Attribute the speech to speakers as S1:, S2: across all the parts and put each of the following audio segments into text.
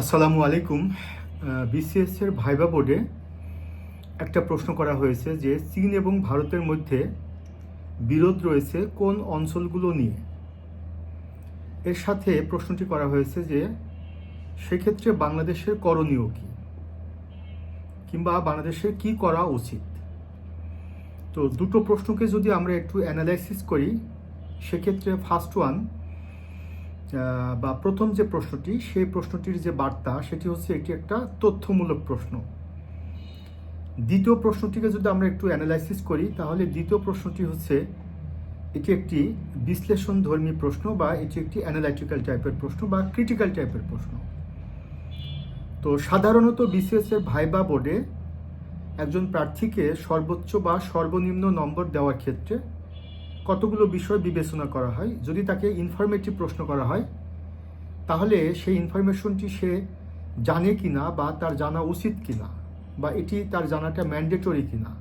S1: আসসালামু আলাইকুম। বিসিএস এর ভাইবা বোর্ডে একটা প্রশ্ন করা হয়েছে যে, চীন এবং ভারতের মধ্যে বিরোধ রয়েছে কোন অঞ্চলগুলো নিয়ে? এর সাথে প্রশ্নটি করা হয়েছে যে, সেক্ষেত্রে বাংলাদেশের করণীয় কি? কিংবা বাংলাদেশের কি করা উচিত? তো দুটো প্রশ্নকে যদি আমরা একটু অ্যানালাইসিস করি, সেক্ষেত্রে ফার্স্ট ওয়ান বা প্রথম যে প্রশ্নটি, সেই প্রশ্নটির যে বার্তা, সেটি হচ্ছে এটি একটা তথ্যমূলক প্রশ্ন। দ্বিতীয় প্রশ্নটিকে যদি আমরা একটু অ্যানালাইসিস করি, তাহলে দ্বিতীয় প্রশ্নটি হচ্ছে, এটি একটি বিশ্লেষণ ধর্মী প্রশ্ন বা এটি একটি অ্যানালাইটিক্যাল টাইপের প্রশ্ন বা ক্রিটিক্যাল টাইপের প্রশ্ন। তো সাধারণত বিসিএস এর ভাইবা বোর্ডে একজন প্রার্থীকে সর্বোচ্চ বা সর্বনিম্ন নম্বর দেওয়ার ক্ষেত্রে কতগুলো বিষয় বিবেচনা করা হয়? যদি তাকে ইনফরমেটিভ প্রশ্ন করা হয়, তাহলে সেই ইনফরমেশনটি সে জানে কি না বা তার জানা উচিত কিনা বা এটি তার জানাটা ম্যান্ডেটরি কি না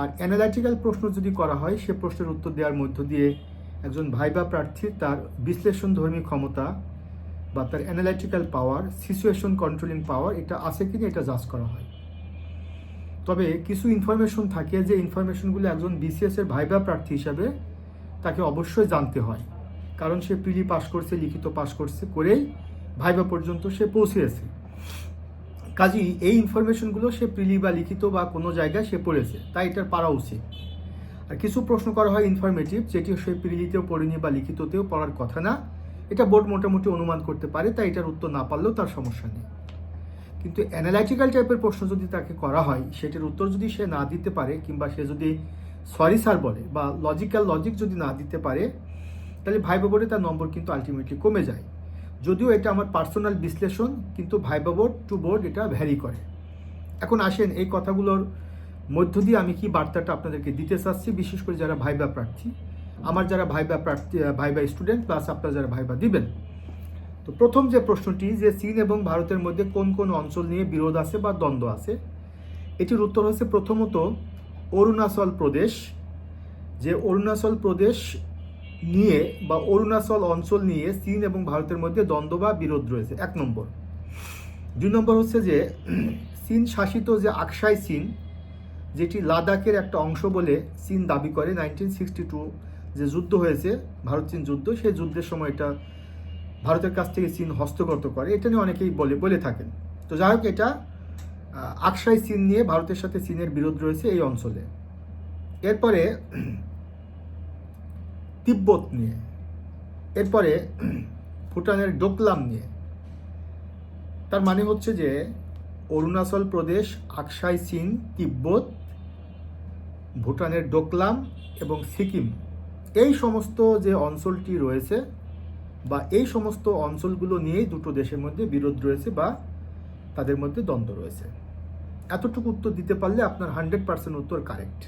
S1: আর অ্যানালাইটিক্যাল প্রশ্ন যদি করা হয়, সে প্রশ্নের উত্তর দেওয়ার মধ্য দিয়ে একজন ভাইবা প্রার্থীর তার বিশ্লেষণ ধর্মী ক্ষমতা বা তার analytical power situation controlling power এটা আছে কিনা এটা জাজ করা হয়। তবে কিছু ইনফরমেশন থাকে যে ইনফরমেশনগুলো একজন বিসিএস এর ভাইবা প্রার্থী হিসাবে তাকে অবশ্যই জানতে হয়। কারণ সে প্রিলি পাস করছে, লিখিত পাস করছে, করেই ভাইবা পর্যন্ত সে পৌঁছেছে। কাজী এই ইনফরমেশনগুলো সে প্রিলি বা লিখিত বা কোনো জায়গায় সে পড়েছে, তাই এটার পারা উচিত। আর কিছু প্রশ্ন করা হয় ইনফরমেটিভ যেটি সে প্রিলিতেও পড়েনি বা লিখিততেও পড়ার কথা না। এটা বোর্ড মোটামুটি অনুমান করতে পারে, তাই এটার উত্তর না পারলেও তার সমস্যা নেই। কিন্তু অ্যানালাইটিক্যাল টাইপের প্রশ্ন যদি তাকে করা হয়, সেটার উত্তর যদি সে না দিতে পারে কিংবা সে যদি সরি স্যার বলে বা লজিক্যাল লজিক যদি না দিতে পারে, তাহলে ভাইবা বোর্ডে তার নম্বর কিন্তু আলটিমেটলি কমে যায়। যদিও এটা আমার পার্সোনাল বিশ্লেষণ, কিন্তু ভাইবা বোর্ড টু বোর্ড এটা ভ্যারি করে। এখন আসেন এই কথাগুলোর মধ্য দিয়ে আমি কি বার্তাটা আপনাদেরকে দিতে চাচ্ছি, বিশেষ করে যারা ভাইবা প্রার্থী। আমার যারা ভাইবা প্রার্থী, ভাইবা স্টুডেন্ট প্লাস আপনারা যারা ভাইবা দিবেন। তো প্রথম যে প্রশ্নটি যে চীন এবং ভারতের মধ্যে কোন কোন অঞ্চল নিয়ে বিরোধ আছে বা দ্বন্দ্ব আছে, এটির উত্তর হচ্ছে প্রথমত অরুণাচল প্রদেশ। যে অরুণাচল প্রদেশ নিয়ে বা অরুণাচল অঞ্চল নিয়ে চীন এবং ভারতের মধ্যে দ্বন্দ্ব বা বিরোধ রয়েছে। এক নম্বর। দুই নম্বর হচ্ছে যে চীন শাসিত যে আকসাই চীন, যেটি লাদাখের একটা অংশ বলে চীন দাবি করে, নাইনটিন সিক্সটি টু যে যুদ্ধ হয়েছে ভারত চীন যুদ্ধ, সেই যুদ্ধের সময় এটা ভারতের কাছ থেকে চীন হস্তগত করে এটা নিয়ে অনেকেই বলে বলে থাকেন। তো যাই হোক এটা আহ, আকসাই চীন নিয়ে ভারতের সাথে চীনের বিরোধ রয়েছে এই অঞ্চলে। এরপরে তিব্বত নিয়ে এরপরে ভুটানের ডোকলাম নিয়ে। তার মানে হচ্ছে যে অরুণাচল প্রদেশ আকসাই চীন তিব্বত ভুটানের ডোকলাম এবং সিকিম এই সমস্ত যে অঞ্চলটি রয়েছে বা এই সমস্ত অঞ্চলগুলো নিয়েই দুটো দেশের মধ্যে বিরোধ রয়েছে বা তাদের মধ্যে দ্বন্দ্ব রয়েছে। এতটুকু উত্তর দিতে পারলে আপনার হান্ড্রেড পার্সেন্ট উত্তর কারেক্ট।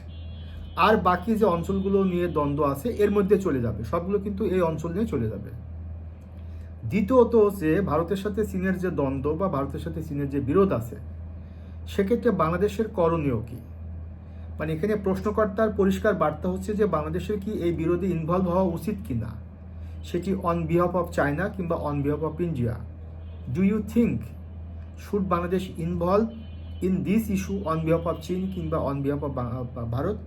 S1: আর বাকি যে অঞ্চলগুলো নিয়ে দ্বন্দ্ব আছে, এর মধ্যে চলে যাবে। সবগুলো কিন্তু এই অঞ্চল নিয়ে চলে যাবে। দ্বিতীয়ত যে ভারতের সাথে চীনের যে দ্বন্দ্ব বা ভারতের সাথে চীনের যে বিরোধ আছে, সেক্ষেত্রে বাংলাদেশের করণীয় কি? মানে এখানে প্রশ্নকর্তার পরিষ্কার বার্তা হচ্ছে যে বাংলাদেশের কি এই বিরোধে ইনভলভ হওয়া উচিত কি না সেটি অন বিহাফ অফ চায়না কিংবা on behalf of India do you think should Bangladesh involve in this issue on behalf of চীন কিংবা অন বিহাফ অফ ভারত?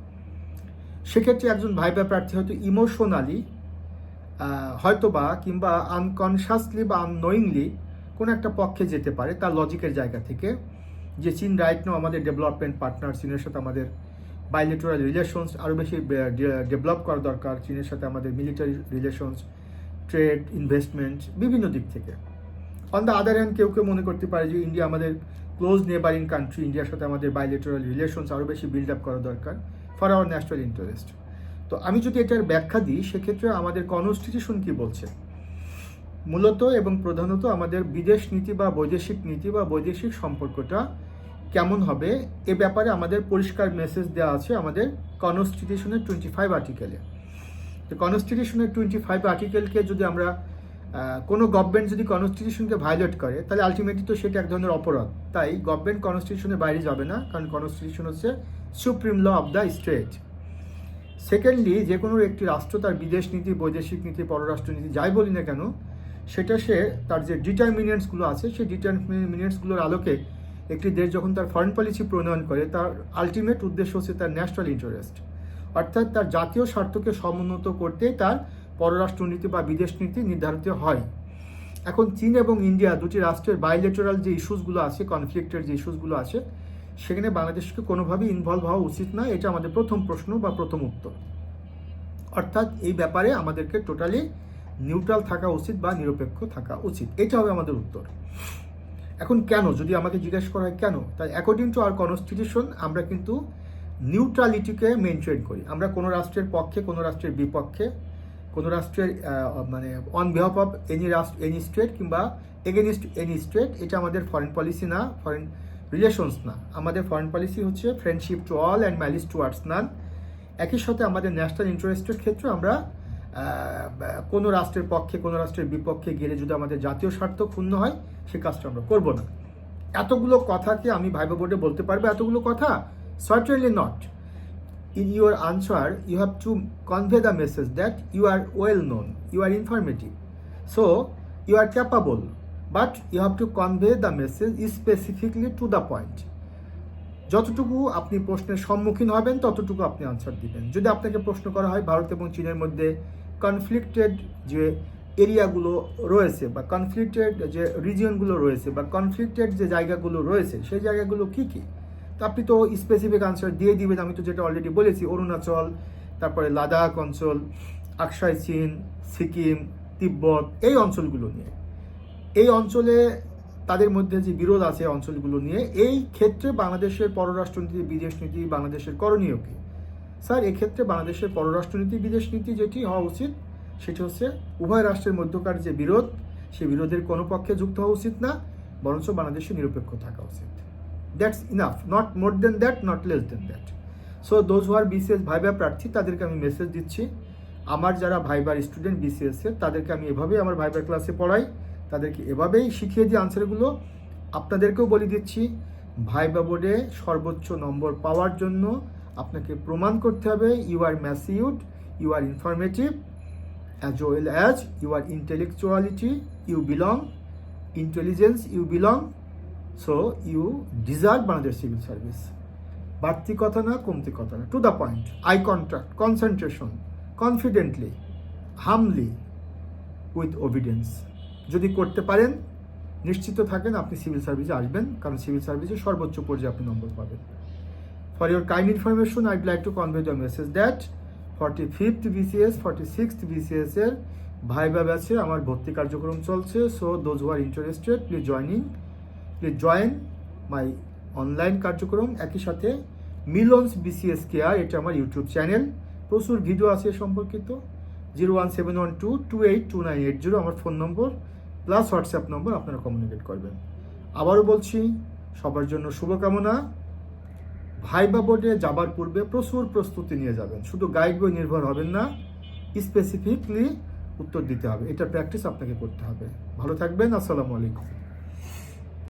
S1: সেক্ষেত্রে একজন ভাইবা প্রার্থী হয়তো ইমোশনালি হয়তো বা কিংবা আনকনশাসলি বা আননোয়িংলি কোনো একটা পক্ষে যেতে পারে তার লজিকের জায়গা থেকে যে চীন রাইট নাও আমাদের ডেভেলপমেন্ট পার্টনার চীনের সাথে আমাদের বাইলেটোরাল রিলেশনস আরও বেশি ডেভেলপ করা দরকার, চীনের সাথে আমাদের মিলিটারি রিলেশনস ট্রেড, ইনভেস্টমেন্ট, বিভিন্ন দিক থেকে। অন দ্য আদার হ্যান্ড কেউ কেউ মনে করতে পারে যে ইন্ডিয়া আমাদের ক্লোজ নেবারিং কান্ট্রি, ইন্ডিয়ার সাথে আমাদের বাইলেটোরাল রিলেশনস আরও বেশি বিল্ড আপ করা দরকার ফর আওয়ার ন্যাশনাল ইন্টারেস্ট তো আমি যদি এটার ব্যাখ্যা দিই, সেক্ষেত্রে আমাদের কনস্টিটিউশন কি বলছে? মূলত এবং প্রধানত আমাদের বিদেশ নীতি বা বৈদেশিক নীতি বা বৈদেশিক সম্পর্কটা কেমন হবে, এ ব্যাপারে আমাদের পরিষ্কার মেসেজ দেওয়া আছে আমাদের কনস্টিটিউশনের টোয়েন্টি ফাইভ আর্টিকেলে তো কনস্টিটিউশনের টোয়েন্টি ফাইভ আর্টিকেলকে যদি আমরা কোনো গভর্নমেন্ট যদি কনস্টিটিউশনকে ভায়োলেট করে, তাহলে আলটিমেটলি তো সেটা এক ধরনের অপরাধ। তাই গভর্নমেন্ট কনস্টিটিউশনের বাইরে যাবে না, কারণ কনস্টিটিউশন হচ্ছে supreme law of the state secondly যে কোনো একটি রাষ্ট্র তার বিদেশ নীতি, বৈদেশিক নীতি, পররাষ্ট্র নীতি যাই বলি না কেন, সেটা সে তার যে ডিটারমিনেন্টসগুলো আছে, সেই ডিটারমিনেন্টসগুলোর আলোকে একটি দেশ যখন তার ফরেন পলিসি প্রণয়ন করে, তার আলটিমেট উদ্দেশ্য হচ্ছে তার ন্যাশনাল ইন্টারেস্ট অর্থাৎ তার জাতীয় স্বার্থকে সমুন্নত করতে তার পররাষ্ট্রনীতি বা বিদেশ নীতি নির্ধারিত হয়। এখন চীন এবং ইন্ডিয়া দুটি রাষ্ট্রের বাইলেটারাল যে ইস্যুসগুলো আছে কনফ্লিক্টের যে ইস্যুসগুলো আছে, সেখানে বাংলাদেশকে কোনোভাবেই ইনভলভ হওয়া উচিত না এটা আমাদের প্রথম প্রশ্ন বা প্রথম উত্তর। অর্থাৎ এই ব্যাপারে আমাদেরকে টোটালি নিউট্রাল থাকা উচিত বা নিরপেক্ষ থাকা উচিত। এটা হবে আমাদের উত্তর। এখন কেন? যদি আমাকে জিজ্ঞেস করা হয় কেন? তাই অ্যাকর্ডিং টু আওয়ার কনস্টিটিউশন আমরা কিন্তু নিউট্রালিটিকে মেনটেন করি। আমরা কোনো রাষ্ট্রের পক্ষে, কোনো রাষ্ট্রের বিপক্ষে, কোনো রাষ্ট্রের মানে অন বিহাফ অফ এনি রাষ্ট্র এনি স্টেট কিংবা এগেনিস্ট এনি স্টেট এটা আমাদের ফরেন পলিসি না ফরেন রিলেশনস না। আমাদের ফরেন পলিসি হচ্ছে friendship to all and malice towards none একই সাথে আমাদের ন্যাশনাল ইন্টারেস্টের ক্ষেত্রে আমরা কোনো রাষ্ট্রের পক্ষে, কোনো রাষ্ট্রের বিপক্ষে গেলে যদি আমাদের জাতীয় স্বার্থ ক্ষুণ্ণ হয়, সে কাজটা আমরা করব না। এতগুলো কথা কি আমি ভাইবা বোর্ডে বলতে পারব? এতগুলো কথা certainly not in your answer you have to convey the message that you are well known you are informative so you are capable but you have to convey the message specifically to the point যতটুকু আপনি প্রশ্নের সম্মুখীন হবেন ততটুকু আপনি answer দিবেন যদি আপনাকে প্রশ্ন করা হয় ভারত এবং চীনের মধ্যে কনফ্লিক্টেড যে এরিয়াগুলো রয়েছে বা কনফ্লিক্টেড যে রিজিয়নগুলো রয়েছে বা কনফ্লিক্টেড যে জায়গাগুলো রয়েছে সেই জায়গাগুলো কী কী আপনি তো স্পেসিফিক আনসার দিয়ে দিবেন, আমি তো যেটা অলরেডি বলেছি, অরুণাচল, তারপরে লাদাখ অঞ্চল, আকসাই, চীন, সিকিম, তিব্বত, এই অঞ্চলগুলো নিয়ে। এই অঞ্চলে তাদের মধ্যে যে বিরোধ আছে অঞ্চলগুলো নিয়ে, এই ক্ষেত্রে বাংলাদেশের পররাষ্ট্রনীতি, বিদেশ নীতি, বাংলাদেশের করণীয় কি? স্যার, এক্ষেত্রে বাংলাদেশের পররাষ্ট্রনীতি, বিদেশ নীতি যেটি হওয়া উচিত, সেটি হচ্ছে উভয় রাষ্ট্রের মধ্যকার যে বিরোধ সেই বিরোধের কোনো পক্ষে যুক্ত হওয়া উচিত না, বরঞ্চ বাংলাদেশে নিরপেক্ষ থাকা উচিত। That's enough not more than that not less than that so those who are BCS viva প্রার্থী, তাদেরকে আমি মেসেজ দিচ্ছি। আমার যারা ভাইবার স্টুডেন্ট বিসিএস এর, তাদেরকে আমি এভাবেই আমার ভাইবার ক্লাসে পড়াই। তাদেরকে এভাবেই শিখিয়ে দিই আনসারগুলো আপনাদেরকেও বলে দিচ্ছি ভাইবা বোর্ডে সর্বোচ্চ নম্বর পাওয়ার জন্য আপনাকে প্রমাণ করতে হবে। You are matured you are informative as well as you are intellectuality you belong intelligence you belong so you deserve Bangladesh civil service বাড়তি কথা না কমতি কথা না। To the point I contract concentration confidently humbly with evidence যদি করতে পারেন নিশ্চিত থাকেন আপনি সিভিল সার্ভিসে আসবেন কারণ সিভিল সার্ভিসে সর্বোচ্চ পর্যায়ে আপনি নম্বর পাবেন। For your kind information, I'd like to convey the message that 45th BCS, 46th BCS এর ভাইবা ব্যাচে আমার ভর্তি কার্যক্রম চলছে so those who are interested please joining please join my online কার্যক্রম। একই সাথে মিলন্স বিসিএস কেয়ার এটা আমার ইউটিউব চ্যানেল প্রচুর ভিডিও আছে সম্পর্কিত। Zero one seven one two two eight two nine eight zero আমার phone number plus WhatsApp number আপনারা কমিউনিকেট করবেন। আবারও বলছি, সবার জন্য শুভকামনা। ভাইবা বোর্ডে যাবার পূর্বে প্রচুর প্রস্তুতি নিয়ে যাবেন। শুধু গাইড বই নির্ভর হবেন না স্পেসিফিকলি উত্তর দিতে হবে। এটা প্র্যাকটিস আপনাকে করতে হবে। ভালো থাকবেন, আসসালামু আলাইকুম।